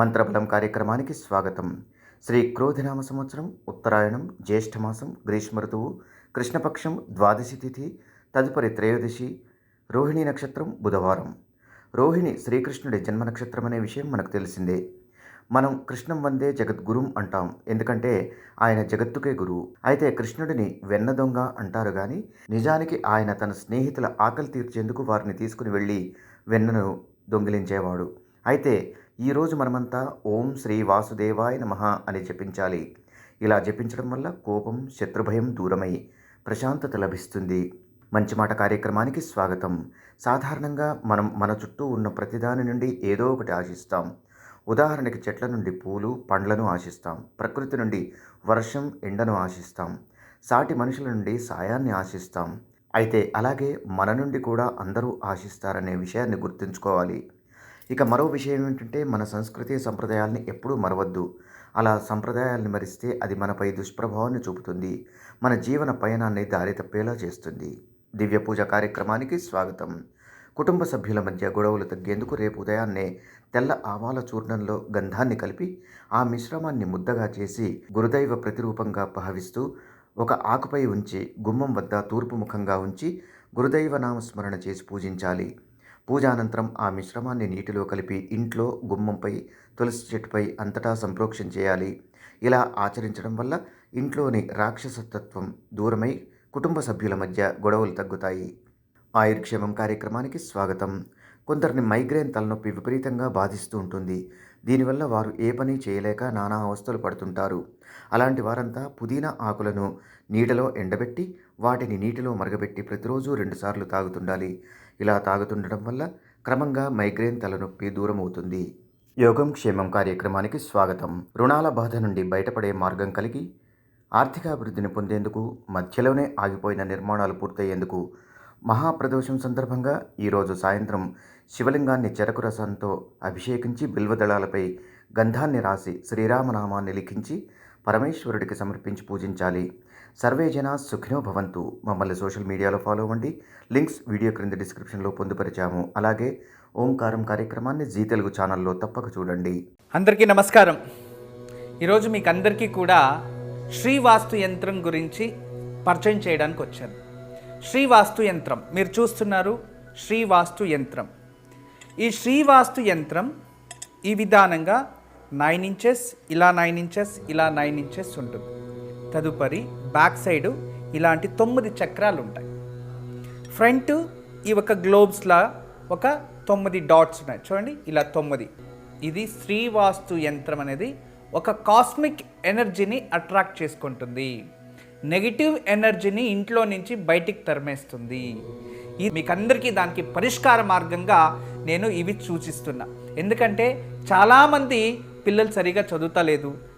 మంత్రబలం కార్యక్రమానికి స్వాగతం. శ్రీ క్రోధినామ సంవత్సరం ఉత్తరాయణం జ్యేష్ఠమాసం గ్రీష్మ ఋతువు కృష్ణపక్షం ద్వాదశి తిథి తదుపరి త్రయోదశి రోహిణి నక్షత్రం బుధవారం. రోహిణి శ్రీకృష్ణుడి జన్మ నక్షత్రం అనే విషయం మనకు తెలిసిందే. మనం కృష్ణం వందే జగద్గురుం అంటాం. ఎందుకంటే ఆయన జగత్తుకే గురువు. అయితే కృష్ణుడిని వెన్న దొంగ అంటారు కానీ నిజానికి ఆయన తన స్నేహితుల ఆకలి తీర్చేందుకు వారిని తీసుకుని వెళ్ళి వెన్నను దొంగిలించేవాడు. అయితే ఈరోజు మనమంతా ఓం శ్రీ వాసుదేవాయ నమః అని జపించాలి. ఇలా జపించడం వల్ల కోపం శత్రుభయం దూరమై ప్రశాంతత లభిస్తుంది. మంచి మాట కార్యక్రమానికి స్వాగతం. సాధారణంగా మనం మన చుట్టూ ఉన్న ప్రతిదాని నుండి ఏదో ఒకటి ఆశిస్తాం. ఉదాహరణకి చెట్ల నుండి పూలు పండ్లను ఆశిస్తాం. ప్రకృతి నుండి వర్షం ఎండను ఆశిస్తాం. సాటి మనుషుల నుండి సాయాన్ని ఆశిస్తాం. అయితే అలాగే మన నుండి కూడా అందరూ ఆశిస్తారనే విషయాన్ని గుర్తుంచుకోవాలి. ఇక మరో విషయం ఏంటంటే మన సంస్కృతి సంప్రదాయాల్ని ఎప్పుడూ మరవద్దు. అలా సంప్రదాయాల్ని మరిస్తే అది మనపై దుష్ప్రభావాన్ని చూపుతుంది. మన జీవన పయనాన్ని దారి తప్పేలా చేస్తుంది. దివ్య పూజ కార్యక్రమానికి స్వాగతం. కుటుంబ సభ్యుల మధ్య గొడవలు తగ్గేందుకు రేపు ఉదయాన్నే తెల్ల ఆవాల చూర్ణంలో గంధాన్ని కలిపి ఆ మిశ్రమాన్ని ముద్దగా చేసి గురుదైవ ప్రతిరూపంగా భావిస్తూ ఒక ఆకుపై ఉంచి గుమ్మం వద్ద తూర్పు ముఖంగా ఉంచి గురుదైవ నామస్మరణ చేసి పూజించాలి. పూజానంతరం ఆ మిశ్రమాన్ని నీటిలో కలిపి ఇంట్లో గుమ్మంపై తులసి చెట్టుపై అంతటా సంప్రోక్షం చేయాలి. ఇలా ఆచరించడం వల్ల ఇంట్లోని రాక్షసతత్వం దూరమై కుటుంబ సభ్యుల మధ్య గొడవలు తగ్గుతాయి. ఆయుర్క్షేమం కార్యక్రమానికి స్వాగతం. కొందరిని మైగ్రేన్ తలనొప్పి విపరీతంగా బాధిస్తూ ఉంటుంది. దీనివల్ల వారు ఏ పని చేయలేక నానా అవస్థలు పడుతుంటారు. అలాంటి వారంతా పుదీనా ఆకులను నీటిలో ఎండబెట్టి వాటిని నీటిలో మరగబెట్టి ప్రతిరోజు రెండుసార్లు తాగుతుండాలి. ఇలా తాగుతుండడం వల్ల క్రమంగా మైగ్రేన్ తలనొప్పి దూరం అవుతుంది యోగం క్షేమం కార్యక్రమానికి స్వాగతం. రుణాల బాధ నుండి బయటపడే మార్గం కలిగి ఆర్థికాభివృద్ధిని పొందేందుకు మధ్యలోనే ఆగిపోయిన నిర్మాణాలు పూర్తయ్యేందుకు మహాప్రదోషం సందర్భంగా ఈరోజు సాయంత్రం శివలింగాన్ని చెరకు రసంతో అభిషేకించి బిల్వదళాలపై గంధాన్ని రాసి శ్రీరామనామాన్ని లిఖించి పరమేశ్వరుడికి సమర్పించి పూజించాలి. సర్వే జన సుఖినో భవంతు. మమ్మల్ని సోషల్ మీడియాలో ఫాలో అవ్వండి. లింక్స్ వీడియో క్రింద డిస్క్రిప్షన్లో పొందుపరిచాము. అలాగే ఓంకారం కార్యక్రమాన్ని జీ తెలుగు ఛానల్లో తప్పక చూడండి. అందరికీ నమస్కారం. ఈరోజు మీకు అందరికీ కూడా శ్రీవాస్తు యంత్రం గురించి పరిచయం చేయడానికి వచ్చాను. శ్రీవాస్తు యంత్రం. మీరు చూస్తున్నారు శ్రీవాస్తు యంత్రం. ఈ శ్రీవాస్తు యంత్రం ఈ విధానంగా నైన్ ఇంచెస్ ఇలా నైన్ ఇంచెస్ ఇలా నైన్ ఇంచెస్ ఉంటుంది. తదుపరి బ్యాక్ సైడు ఇలాంటి తొమ్మిది చక్రాలు ఉంటాయి ఫ్రంట్ ఈ ఒక గ్లోబ్స్లా ఒక తొమ్మిది డాట్స్ ఉన్నాయి. చూడండి ఇలా తొమ్మిది. ఇది శ్రీవాస్తు యంత్రం అనేది ఒక కాస్మిక్ ఎనర్జీని అట్రాక్ట్ చేసుకుంటుంది. నెగిటివ్ ఎనర్జీని ఇంట్లో నుంచి బయటికి తరిమేస్తుంది. ఇది మీకు అందరికీ దానికి పరిష్కార మార్గంగా నేను ఇవి సూచిస్తున్నా. ఎందుకంటే చాలామంది పిల్లలు సరిగా చదువుతలేదు.